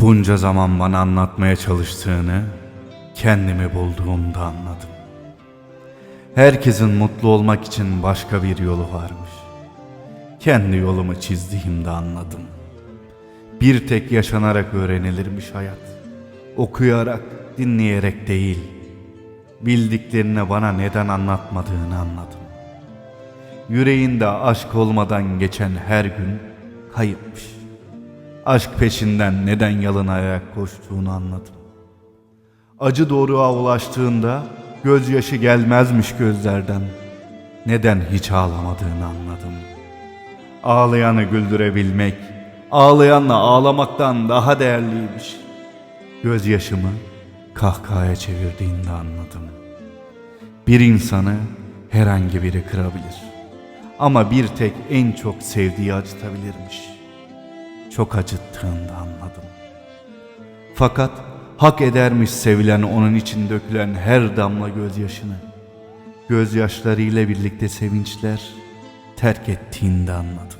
Bunca zaman bana anlatmaya çalıştığını kendimi bulduğumda anladım. Herkesin mutlu olmak için başka bir yolu varmış. Kendi yolumu çizdiğimde anladım. Bir tek yaşanarak öğrenilirmiş hayat. Okuyarak, dinleyerek değil. Bildiklerini bana neden anlatmadığını anladım. Yüreğinde aşk olmadan geçen her gün kayıpmış. Aşk peşinden neden yalın ayak koştuğunu anladım. Acı doğruğa ulaştığında gözyaşı gelmezmiş gözlerden. Neden hiç ağlamadığını anladım. Ağlayanı güldürebilmek, ağlayanla ağlamaktan daha değerliymiş. Gözyaşımı kahkahaya çevirdiğinde anladım. Bir insanı herhangi biri kırabilir. Ama bir tek en çok sevdiği acıtabilirmiş. Çok acıttığında anladım. Fakat hak edermiş sevilen onun için dökülen her damla gözyaşını. Gözyaşlarıyla birlikte sevinçler terk ettiğinde anladım.